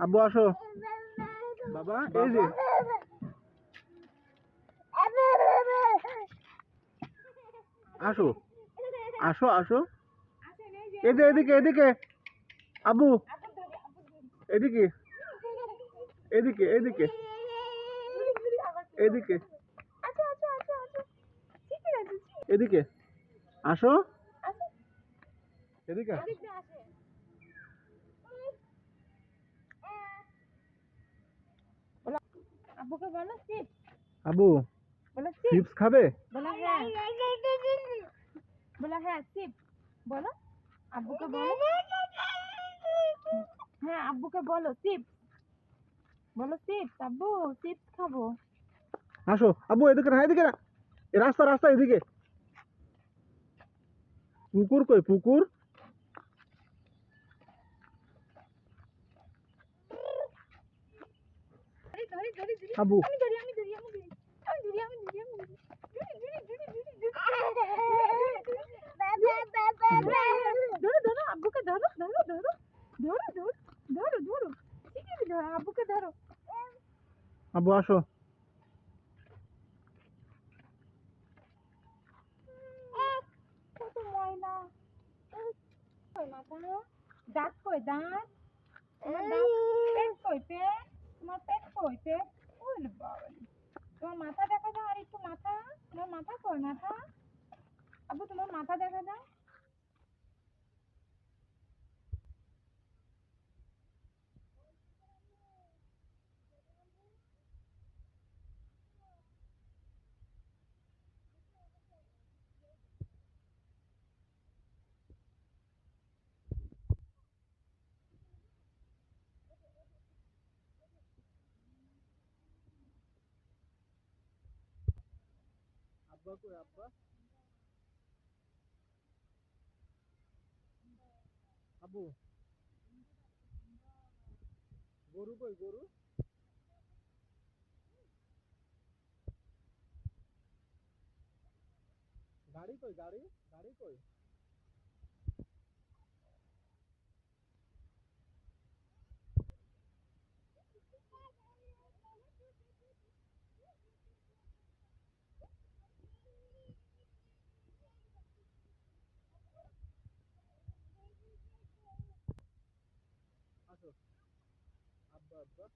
আব্বু, আসো। বাবা, এই যে। আসো। আসো আসো। এদিকে এদিকে এদিকে। আবু এদিকে। এদিকে এদিকে। এদিকে। এদিকে। আসো। এদিকে আব্বুকে বলো চিপস খাবে? বলো হ্যাঁ। বলো হ্যাঁ চিপ বলো আব্বুকে বলো। হ্যাঁ আব্বুকে বলো চিপ বলো চিপস আব্বু চিপস খাব। আসো আব্বু এদিকে না এদিকে না। রাস্তা রাস্তা এদিকে। পুকুর কই পুকুর? ময়লা কই মাথা দাঁত কই দাঁত তোমার দাঁত পেট কই পেট তোমার পেট কই পেট বাবা তোমার মাথা দেখা যাও আর একটু মাথা। তোমার মাথা কই মাথা। আপু তোমার মাথা দেখা দাও গরু গাড়ি কই গাড়ি গাড়ি কই Baba